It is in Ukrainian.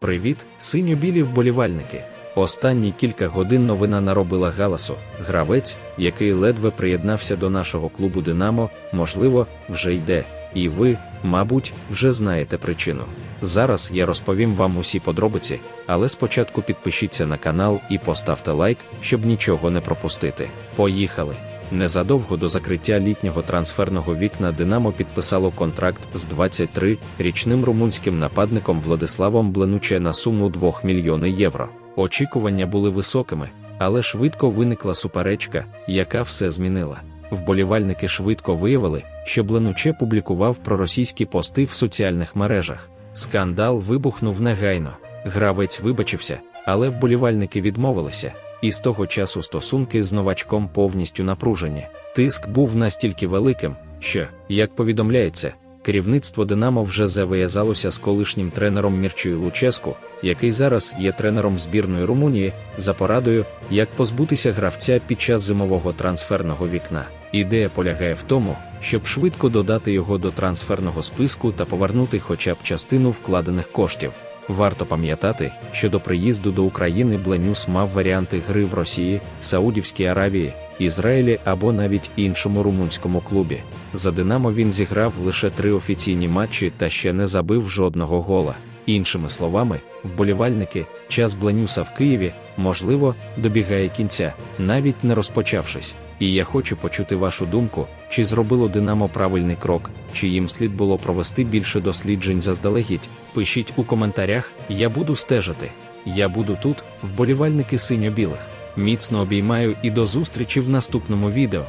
Привіт, синьо-білі вболівальники. Останні кілька годин новина наробила галасу. Гравець, який ледве приєднався до нашого клубу Динамо, можливо, вже йде. І ви, мабуть, вже знаєте причину. Зараз я розповім вам усі подробиці, але спочатку підпишіться на канал і поставте лайк, щоб нічого не пропустити. Поїхали! Незадовго до закриття літнього трансферного вікна Динамо підписало контракт з 23-річним румунським нападником Владиславом Бленуче на суму 2 мільйони євро. Очікування були високими, але швидко виникла суперечка, яка все змінила. Вболівальники швидко виявили, що Бленуче публікував проросійські пости в соціальних мережах. Скандал вибухнув негайно. Гравець вибачився, але вболівальники відмовилися, і з того часу стосунки з новачком повністю напружені. Тиск був настільки великим, що, як повідомляється, керівництво Динамо вже зав'язалося з колишнім тренером Мірчою Луческу, який зараз є тренером збірної Румунії, за порадою, як позбутися гравця під час зимового трансферного вікна. Ідея полягає в тому, щоб швидко додати його до трансферного списку та повернути хоча б частину вкладених коштів. Варто пам'ятати, що до приїзду до України Бленюс мав варіанти гри в Росії, Саудівській Аравії, Ізраїлі або навіть іншому румунському клубі. За Динамо він зіграв лише три офіційні матчі та ще не забив жодного гола. Іншими словами, вболівальники, час Бленюса в Києві, можливо, добігає кінця, навіть не розпочавшись. І я хочу почути вашу думку, чи зробило Динамо правильний крок, чи їм слід було провести більше досліджень заздалегідь. Пишіть у коментарях, я буду стежити. Я буду тут, вболівальники синьо-білих. Міцно обіймаю і до зустрічі в наступному відео.